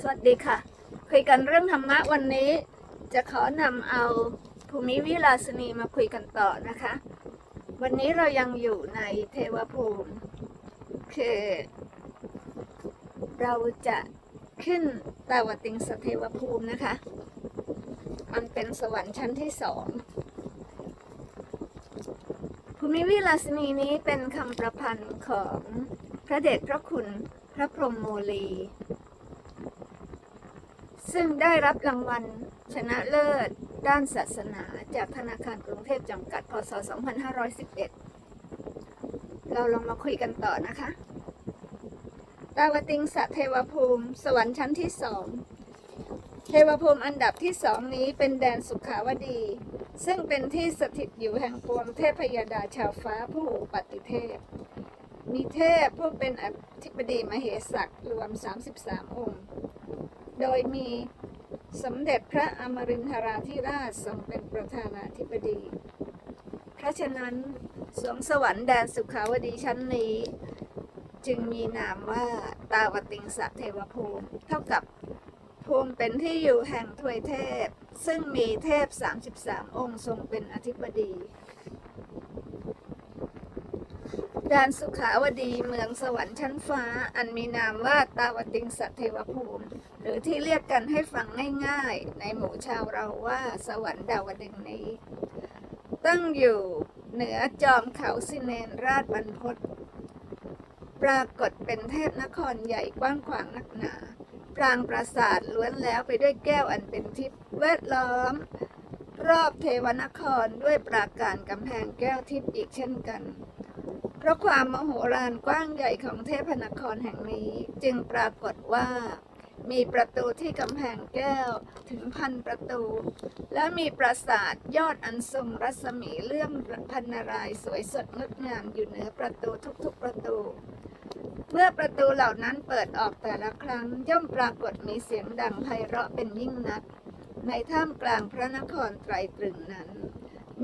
สวัสดีค่ะ คุยกันเรื่องธรรมะวันนี้ จะขอนำเอาภูมิวิลาสนีมาคุยกันต่อนะคะ วันนี้เรายังอยู่ในเทวภูมิ คือเราจะขึ้นตาวติงสเทวภูมินะคะ มันเป็นสวรรค์ชั้นที่สองภูมิวิลาสนีนี้เป็นคำประพันธ์ของพระเดชพระคุณพระพรหมโมลี ซึ่งได้รับรางวัลชนะเลิศ ด้านศาสนาจากธนาคารกรุงเทพจำกัด พศ 2511 เราลองมาคุยกันต่อนะคะตาวติงสเทวภูมิ สวรรค์ชั้นที่สองเทวภูมิอันดับที่สองนี้เป็นแดนสุขาวดี ซึ่งเป็นที่สถิตอยู่แห่งปวงเทพยดาชาวฟ้าผู้อุปติเทพ มีเทพผู้เป็นอธิบดีมเหสักรวม 33 องค์ โดยมีสมเด็จพระอมรินทราธิราชทรงเป็นประธานาธิบดี เพราะฉะนั้นสวงสวรรค์แดนสุขาวดีชั้นนี้ จึงมีนามว่าตาวติงสะเทวภูมิ เท่ากับภูมิเป็นที่อยู่แห่งทวยเทพ ซึ่งมีเทพ 33 องค์ทรงเป็นอธิบดี ดานสุขาวดีเมืองสวรรค์ชั้นฟ้า อันมีนามว่าตาวติงสเทวภูมิ หรือที่เรียกกันให้ฟังง่ายๆ ในหมู่ชาวเราว่าสวรรค์ดาวดึงนี้ ตั้งอยู่เหนือจอมเขาสิเนนราชบรรพตปรากฏเป็นเทพนครใหญ่กว้างขวางนักหนา ปรางปราสาทล้วนแล้วไปด้วยแก้วอันเป็นทิพย์แวดล้อม รอบเทวนครด้วยปราการกำแพงแก้วทิพย์อีกเช่นกัน เพราะความมโหฬารกว้างใหญ่ของเทพนครแห่งนี้จึงปรากฏว่า มีประตูที่กำแพงแก้วถึงพันประตู และมีปราสาทยอดอันทรงรัศมีเลื่อมพันนารายสวยสดงดงามอยู่เหนือประตูทุกๆประตูเมื่อประตูเหล่านั้นเปิดออกแต่ละครั้งย่อมปรากฏมีเสียงดังไพเราะเป็นยิ่งนัก ในท่ามกลางพระนครไตรตรึงนั้น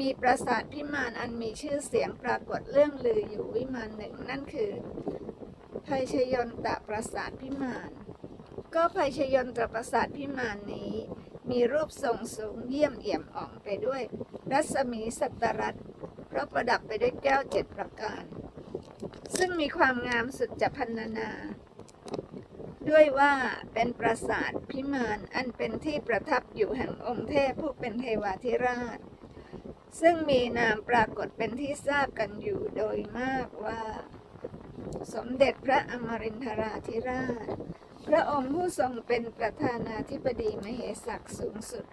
มีปราสาทพิมานอันมีชื่อเสียงปรากฏเรื่องลืออยู่วิมานหนึ่ง นั่นคือภัยชยนตะปราสาทพิมาน ก็ภัยชยนตะปราสาทพิมานนี้ มีรูปทรงสูงเยี่ยมเอี่ยมอ่องไปด้วย รัศมีสัตรัตเพราะประดับไปด้วยแก้วเจ็ดประการ ซึ่งมีความงามสุดจะพันนานา ด้วยว่าเป็นปราสาทพิมานอันเป็นที่ประทับอยู่แห่งองค์เทพผู้เป็นเทวาธิราช ซึ่งมีนามปรากฏเป็นที่ทราบกันอยู่โดยมากว่า สมเด็จพระอมรินทราธิราช พระองค์ผู้ทรงเป็นประธานาธิบดีมเหสักสูงสุด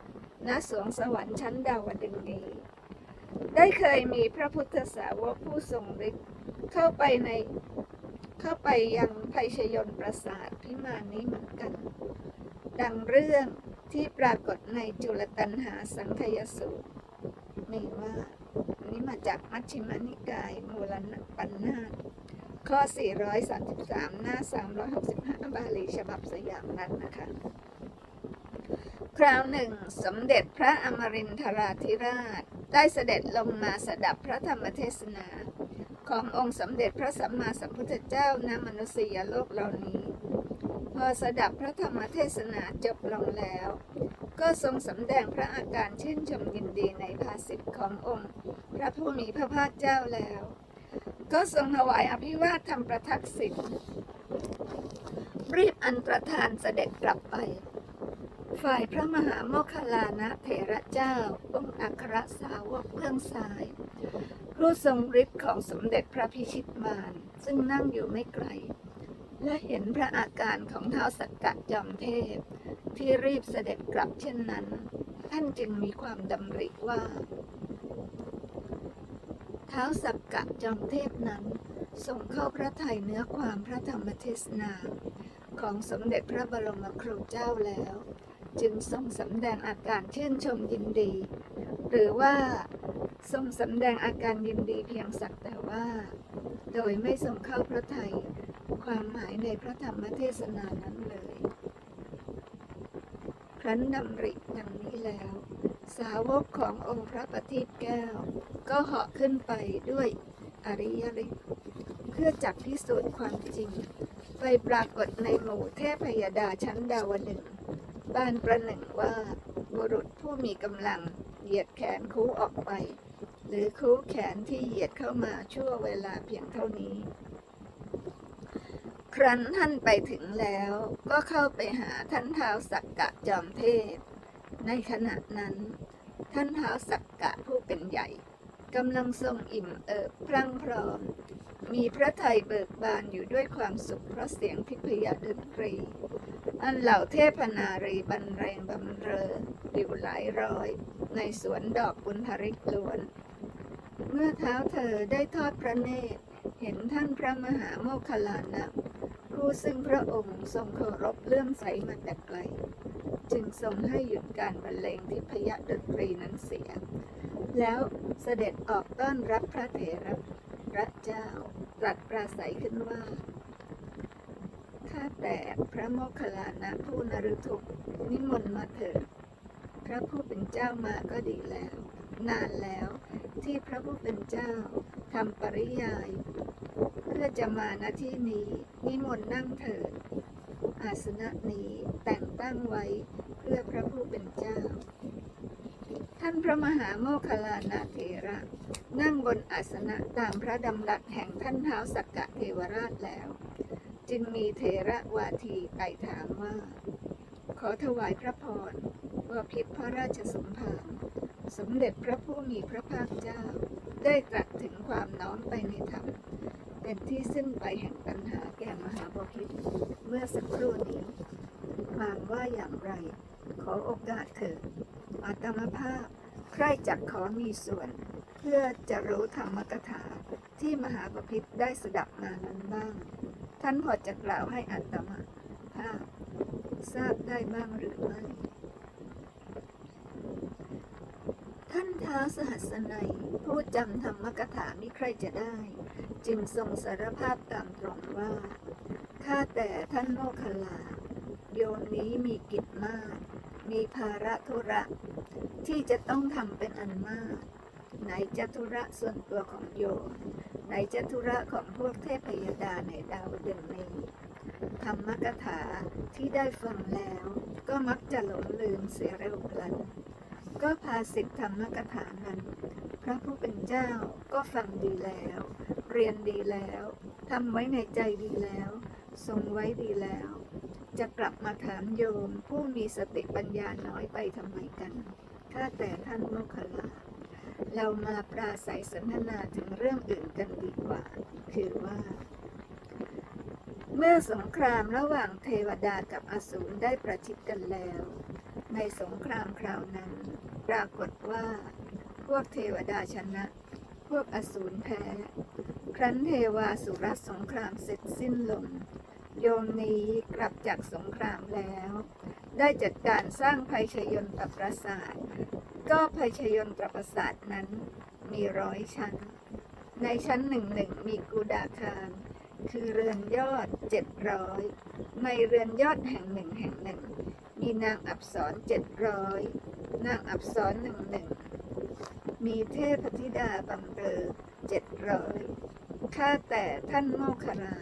ณสวงสวรรค์ชั้นดาวดึงส์นี้ได้เคยมีพระพุทธสาวกผู้ทรงฤทธิ์เข้าไปในเข้าไปยังภัยชยนปราสาทพิมานนี้เหมือนกัน ดังเรื่องที่ปรากฏในจุลตันหาสังคยสูตร มีว่าอันนี้มาจากมัชฌิมานิกายมูลนปัญนาตข้อ 433 หน้า 365 บาลีฉบับสยามรัฐนะคะ คราวหนึ่ง สมเด็จพระอมรินทราธิราช ได้เสด็จลงมาสดับพระธรรมเทศนา ขององค์สมเด็จพระสัมมาสัมพุทธเจ้าณมนุษยโลกเหล่านี้ พอสดับพระธรรมเทศนาจบลงแล้ว ก็ทรงสำแดงพระอาการชื่นชมยินดีในภาสิทธิ์ขององค์ พระผู้มีพระภาคเจ้าแล้ว ก็ทรงถวายอภิวาทธรรมประทักษิณรีบอันตรธานเสด็จกลับไป ฝ่ายพระมหาโมคคลานะเถระเจ้า องค์อัครสาวกเบื้องซ้าย ผู้ทรงฤทธิ์ของสมเด็จพระพิชิตมาร ซึ่งนั่งอยู่ไม่ไกล และเห็นพระอาการของเท้าวสักกะจอมเทพ ที่รีบเสด็จกลับเช่นนั้น ท่านจึงมีความดำริว่า เท้าสักกะจอมเทพนั้นทรงเข้าพระไทยเนื้อความพระธรรมเทศนาของสมเด็จพระบรมครูเจ้าแล้ว จึงทรงสำแดงอาการชื่นชมยินดี หรือว่าทรงสำแดงอาการยินดีเพียงสักแต่ว่า โดยไม่ทรงเข้าพระไทย ความหมายในพระธรรมเทศนานั้นเลย ครั้นดำริดังนี้แล้ว สาวกขององค์พระประทีปแก้ว ก็เหาะขึ้นไปด้วยอริยฤทธิ์เพื่อจักพิสูจน์ความจริง ไปปรากฏในหมู่เทพยดาชั้นดาวดึงส์บานประหนึ่งว่าบุรุษผู้มีกำลังเหยียดแขนคู่ออกไป หรือคู่แขนที่เหยียดเข้ามาชั่วเวลาเพียงเท่านี้ ครั้นท่านไปถึงแล้วก็เข้าไปหาท่านเท้าวสักกะจอมเทพ ในขณะนั้น ท่านเท้าวสักกะผู้เป็นใหญ่กำลังทรงอิ่มเอิบพรั่งพร้อม มีพระทัยเบิกบานอยู่ด้วยความสุขเพราะเสียงทิพยดนตรี อันเหล่าเทพนารีบรรเลงบำเรออยู่หลายร้อย ในสวนดอกบุญทริกล้วน เมื่อเท้าเธอได้ทอดพระเนตร เห็นท่านพระมหาโมคคลานะ ผู้ซึ่งพระองค์ทรงเคารพเลื่อมใสมาแต่ไกล จึงทรงให้หยุดการบรรเลงทิพยดนตรีนั้นเสีย แล้วเสด็จออกต้อนรับพระเถระพระเจ้าตรัสปราศัยขึ้นว่าข้าแต่พระโมคคัลลานะผู้นฤทุกนิมนต์มาเถิดพระผู้เป็นเจ้ามาก็ดีแล้ว นานแล้วที่พระผู้เป็นเจ้าทำปริยาย อจะมาณที่นี้ นิมนต์นั่งเถิด อาสนะนี้แต่งตั้งไว้เพื่อพระผู้เป็นเจ้า ท่านพระมหาโมคคลานะเถระ นั่งบนอาสนะตามพระดำรัสแห่งท่านเท้าวสักกะเทวราชแล้ว จึงมีเถระวาทีไต่ถามว่า ขอถวายพระพรว่าพิษพระราชสมภารสมเด็จพระผู้มีพระภาคเจ้า ได้ตรัสถึงความน้อมไปในธรรม เป็นที่สิ้นไปแห่งปัญหาแก่มหาบพิตรเมื่อสักครู่นี้ ความว่าอย่างไร ขอโอกาสเถิดอาตมภาพ ใครจักขอมีส่วน เพื่อจะรู้ธรรมกถาที่มหาบพิตรได้สดับมานั้นบ้าง ท่านพอจะกล่าวให้อัตมาภาพ ทราบได้บ้างหรือไม่ท่านท้าวสหัสนัยผู้จำธรรมกถามิใครจะได้ จึงทรงสารภาพตามตรงว่า ข้าแต่ท่านโมคคลลา โยมนี้มีกิจมาก มีภาระธุระ ที่จะต้องทำเป็นอันมาก ไหนจะธุระส่วนตัวของโยม ไหนจะธุระของพวกเทพยดาในดาวดึงนี้ธรรมกถาที่ได้ฟังแล้วก็มักจะหลงลืมเสียเร็วพลัน ก็พาสิทธธรรมกถานั้น พระผู้เป็นเจ้าก็ฟังดีแล้ว เรียนดีแล้วทำไว้ในใจดีแล้ว ทรงไว้ดีแล้ว จะกลับมาถามโยม ผู้มีสติปัญญาน้อยไปทำไมกันข้าแต่ท่านโมคคัลลาเรามาปราศัยสนทนาถึงเรื่องอื่นกันดีกว่า คือว่า เมื่อสงครามระหว่างเทวดากับอสูรได้ประชิดกันแล้ว ในสงครามคราวนั้น ปรากฏว่า พวกเทวดาชนะ พวกอสูรแพ้ ครั้นเทวาสุรสงครามเสร็จสิ้นลง โยมนี้กลับจากสงครามแล้ว ได้จัดการสร้างภัยชยนตปราสาท ก็ภัยชยนตปราสาทนั้นมีร้อยชั้น ในชั้นหนึ่งหนึ่งมีกูดาคารคือเรือนยอดเจ็ดร้อยในเรือนยอดแห่งหนึ่งแห่งหนึ่ง มีนางอับสรเจ็ดร้อยนางอับสรหนึ่งหนึ่งมีเทพธิดาบำเรอเจ็ดร้อย ข้าแต่ท่านโมคครา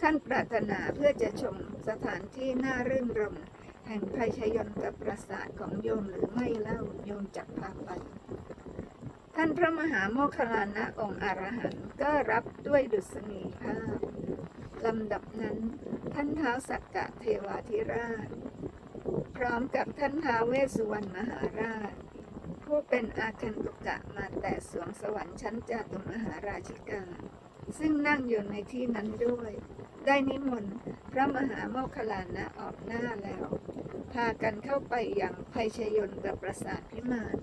ท่านปรารถนาเพื่อจะชมสถานที่น่ารื่นรมแห่งไพชยนตปราสาทของโยมหรือไม่เล่าโยมจักพาไป ท่านพระมหาโมคคลานะองค์อรหันต์ก็รับด้วยดุษณีภาพลำดับนั้นท่านเท้าสักกะเทวาธิราช พร้อมกับท่านท้าเวสสุวรรณมหาราช ผู้เป็นอาคันตุกะมาแต่สวงสวรรค์ชั้นจาตุมหาราชิกา ซึ่งนั่งอยู่ในที่นั้นด้วย ได้นิมนต์พระมหาโมคคลานะออกหน้าแล้ว พากันเข้าไปอย่างภัยชยนตปราสาทพิมาน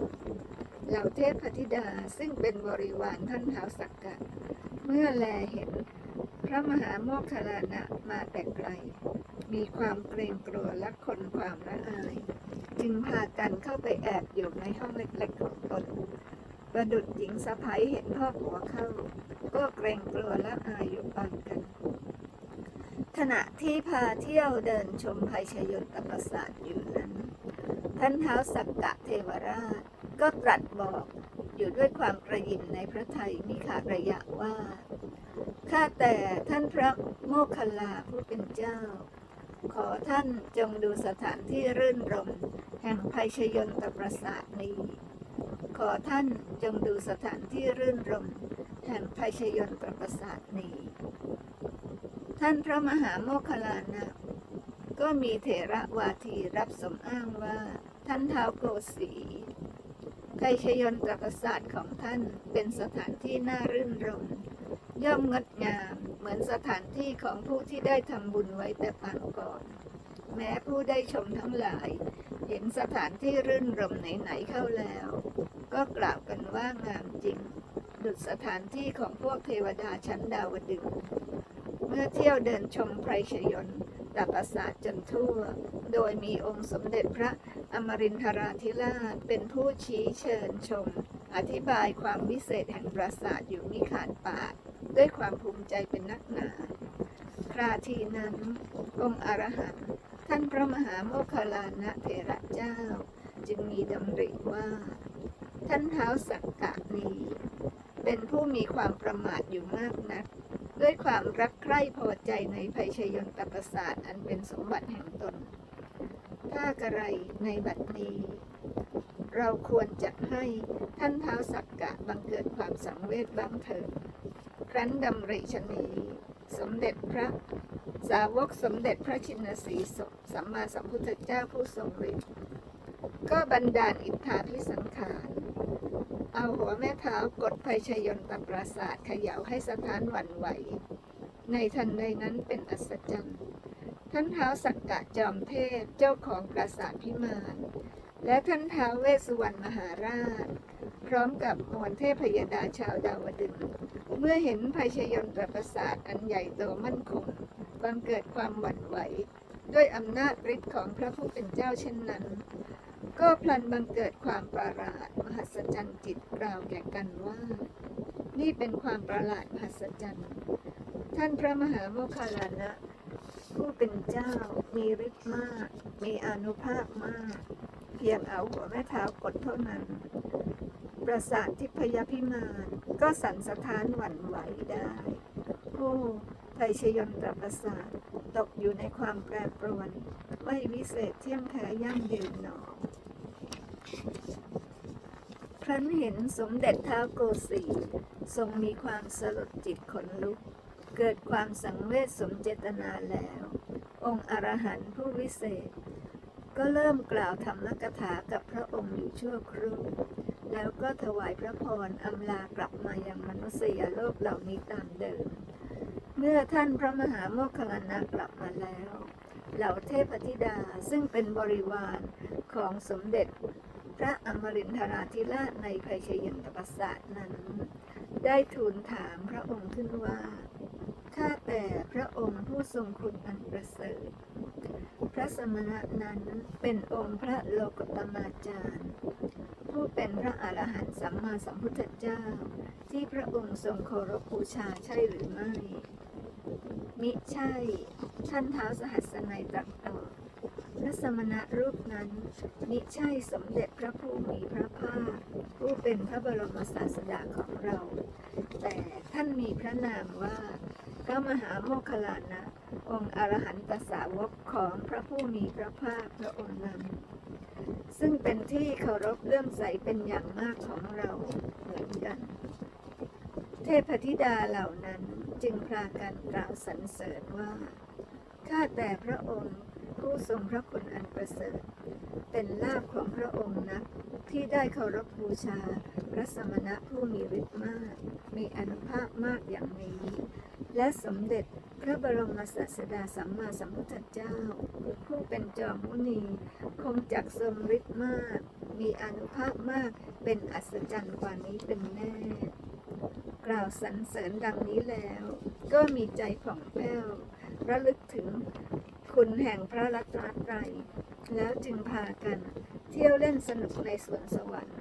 เหล่าเทพธิดาซึ่งเป็นบริวารท่านท้าสักกะ เมื่อแลเห็น พระมหาโมคคลานะมาแต่ไกล มีความเกรงกลัวและคนความละอาย จึงพากันเข้าไปแอบอยู่ในห้องเล็กๆของตนประดุจหญิงสะพ้ยเห็นพ่อผัวเข้า ก็เกรงกลัวและอายอยู่ปานกัน ขณะที่พาเที่ยวเดินชมภัยชยนตปราสาทอยู่นั้น ท่านเท้าวสักกะเทวราช ก็ตรัสบอกอยู่ด้วยความกระยิมในพระทัยมิขาดระยะว่า ข้าแต่ท่านพระโมคคัลลาผู้เป็นเจ้า ขอท่านจงดูสถานที่รื่นรม แห่งภัยชยนตประสาทนี้ ขอท่านจงดูสถานที่รื่นรม แห่งภัยชยนตประสาทนี้ ท่านพระมหาโมคคัลลานะก็มีเถระวาทีรับสมอ้างว่า ท่านท้าวโกสีไกชยนตรประสาทของท่านเป็นสถานที่น่ารื่นรมย์ ย่อมงดงาม เหมือนสถานที่ของผู้ที่ได้ทำบุญไว้แต่ปางก่อน แม้ผู้ได้ชมทั้งหลาย เห็นสถานที่รื่นรมไหนๆเข้าแล้ว ก็กล่าวกันว่างามจริง ดุจสถานที่ของพวกเทวดาชั้นดาวดึงเมื่อเที่ยวเดินชมไพรชยนต์ตประสาทจนทั่ว โดยมีองค์สมเด็จพระอมรินทราธิราชเป็นผู้ชี้เชิญชม อธิบายความวิเศษแห่งปราสาทอยู่มิขานปาก ด้วยความภูมิใจเป็นนักหนา คราทีนั้น องค์อรหันต์ท่านพระมหาโมคคลานะเถระเจ้า จึงมีดำริว่า ท่านเท้าสักกะนี้ เป็นผู้มีความประมาทอยู่มากนัก ด้วยความรักใคร่พอใจในภัยชยนตประสาทอันเป็นสมบัติแห่งตนถ้ากระไรในบัดนี้ เราควรจะให้ท่านเท้าสักกะบังเกิดความสังเวชบ้างเถิด ครั้นดำริชนีสมเด็จพระสาวกสมเด็จพระชินสีสสัมมาสัมพุทธเจ้าผู้ทรงฤทธิ์ก็บันดาลอิทธาพิสังขาร เอาหัวแม่เท้ากดภัยชยนตปราศาสตร์เขย่าให้สถานหวั่นไหว ในทันใดนั้นเป็นอัศจรรย์ ท่านเท้าสักกะจอมเทพเจ้าของปราสาทพิมานและท่านเท้าวเวสสุวรรณมหาราช พร้อมกับมวลเทพยดาชาวดาวดึง เมื่อเห็นภัยชยนตรประสาทอันใหญ่โตมั่นคงบังเกิดความหวั่นไหว ด้วยอำนาจฤทธิ์ของพระผู้เป็นเจ้าเช่นนั้น ก็พลันบังเกิดความประหลาดมหัศจรรย์จิตกล่าวแก่กันว่า นี่เป็นความประหลาดมหัศจรรย์ ท่านพระมหาโมคคลานะผู้เป็นเจ้ามีฤทธิ์มาก มีอนุภาพมาก เพียงเอาหัวแม่เท้ากดเท่านั้น ปราสาททิพยพิมานก็สั่นสะท้านหวั่นไหวได้ผู้ไทยชยนตรประสาทตกอยู่ในความแปรปรวน ไม่วิเศษเที่ยงแท้ยั่งยืนหนอครั้นเห็นสมเด็จท้าวโกสีทรงมีความสลดจิตขนลุก เกิดความสังเวชสมเจตนาแล้ว องค์อรหันต์ผู้วิเศษ ก็เริ่มกล่าวธรรมกถากับพระองค์อยู่ชั่วครู่ แล้วก็ถวายพระพรอำลากลับมายังมนุษยโลกเหล่านี้ตามเดิม เมื่อท่านพระมหาโมคคัลลานะกลับมาแล้ว เหล่าเทพธิดาซึ่งเป็นบริวารของสมเด็จ พระอมรินทราธิราชในภัยชยนตประสาทนั้น ได้ทูลถามพระองค์ขึ้นว่า ข้าแต่พระองค์ผู้ทรงคุณอันประเสริฐ พระสมณะนั้นเป็นองค์พระโลกตมาจารย์ ผู้เป็นพระอรหันต์สัมมาสัมพุทธเจ้า ที่พระองค์ทรงเคารพบูชาใช่หรือไม่ มิใช่ ท่านเท้าสหัสนัยตรัสตอบ ระสมณะรูปนั้นมิใช่สมเด็จพระผู้มีพระภาคผู้เป็นพระบรมศาสดาของเรา แต่ท่านมีพระนามว่า พระมหาโมคคลลานะ องค์อรหันตสาวกของพระผู้มีพระภาคพระองค์นั้นซึ่งเป็นที่เคารพเลื่อมใสเป็นอย่างมากของเราเหมือนกัน เทพธิดาเหล่านั้นจึงพากันกล่าวสรรเสริญว่าข้าแต่พระองค์ ผู้ทรงพระคุณอันประเสริฐ เป็นลาภของพระองค์นะที่ได้เคารพบูชา พระสมณะผู้มีฤทธิ์มาก มีอนุภาพมากอย่างนี้ และสมเด็จพระบรมศาสดาสัมมาสัมพุทธเจ้า ผู้เป็นจอมมุนี คงจักทรงฤทธิ์มาก มีอนุภาพมากเป็นอัศจรรย์กว่านี้เป็นแน่ กล่าวสรรเสริญดังนี้แล้ว ก็มีใจผ่องแผ้วระลึกถึงคุณแห่งพระรัตนตรัยแล้วจึงพากันเที่ยวเล่นสนุกในสวนสวรรค์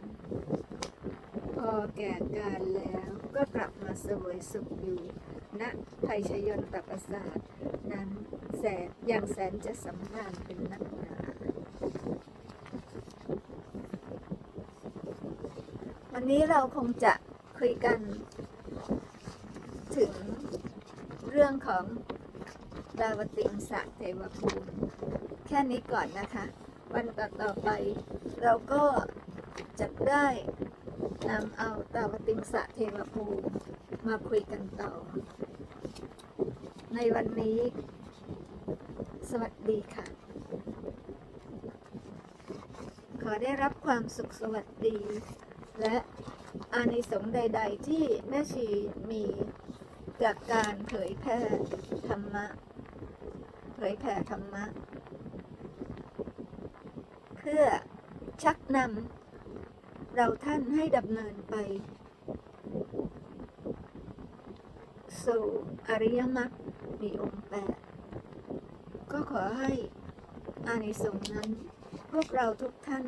พอแก่การแล้วก็กลับมาเสวยสุขอยู่ณไทยชยนตประสาทนั้นแสนอย่างแสนจะสำราญเป็นนักหนาวันนี้เราคงจะคุยกันถึง เรื่องของดาวติงสะเทวภูมิแค่นี้ก่อนนะคะ วันต่อตอไปเราก็จะได้นำเอาดาวติงสะเทวภูมิมาคุยกันต่อ ในวันนี้ สวัสดีค่ะ ขอได้รับความสุขสวัสดี และอานิสงส์ใด ๆ ที่แม่ชีมี จากการเผยแพร่ธรรมะ เผยแผ่ธรรมะ เพื่อชักนำเราท่านให้ดำเนินไป สู่อริยมรรคมีองค์แปดก็ขอให้อานิสงส์นั้น พวกเราทุกท่าน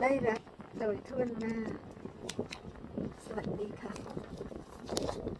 ได้รับโดยทั่วหน้า สวัสดีค่ะ